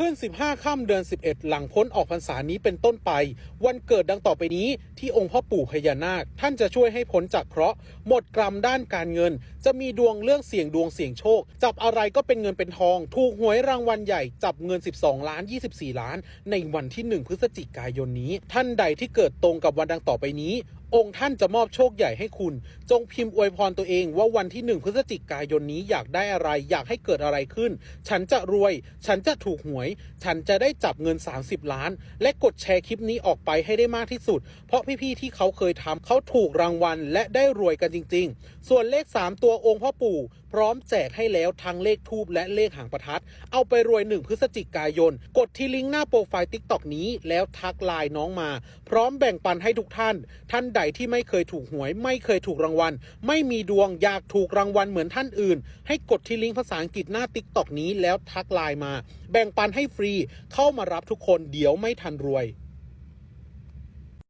ขึ้น 15 ค่ำเดือน 11 หลังพ้นออกพรรษานี้เป็นต้นไป วันเกิดดังต่อไปนี้ที่องค์พ่อปู่พญานาค ท่านจะช่วยให้พ้นจากเคราะห์หมดกรรมด้านการเงิน จะมีดวงเรื่องเสี่ยงดวงเสี่ยงโชค จับอะไรก็เป็นเงินเป็นทอง ถูกหวยรางวัลใหญ่ จับเงิน 12 ล้าน 24 ล้าน ในวันที่ 1 พฤศจิกายนนี้ ท่านใดที่เกิดตรงกับวันดังต่อไปนี้ องค์ท่านจะมอบโชคใหญ่ให้คุณ จงพิมพ์อวยพรตัวเองว่าวันที่หนึ่งพฤศจิกายนนี้อยากได้อะไร อยากให้เกิดอะไรขึ้น ฉันจะรวย ฉันจะถูกหวย ฉันจะได้จับเงิน 30 ล้าน และกดแชร์คลิปนี้ออกไปให้ได้มากที่สุด เพราะพี่ๆที่เขาเคยทำเขาถูกรางวัลและได้รวยกันจริง ๆ ส่วนเลข 3 ตัวองค์พ่อปู่พร้อมแจกให้แล้วทั้งเลขทูบและเลขหางประทัด เอาไปรวย 1 พฤศจิกายน กดที่ลิงก์หน้าโปรไฟล์ติ๊กต็อกนี้แล้วทักไลน์น้องมา พร้อมแบ่งปันให้ทุกท่าน ท่านใดที่ไม่เคยถูกหวย ไม่เคยถูกรางวัล ไม่มีดวงอยากถูกรางวัลเหมือนท่านอื่น ให้กดที่ลิงก์ภาษาอังกฤษหน้าติ๊กต็อกนี้แล้วทักไลน์มา แบ่งปันให้ฟรีเข้ามารับทุกคนเดี๋ยวไม่ทันรวย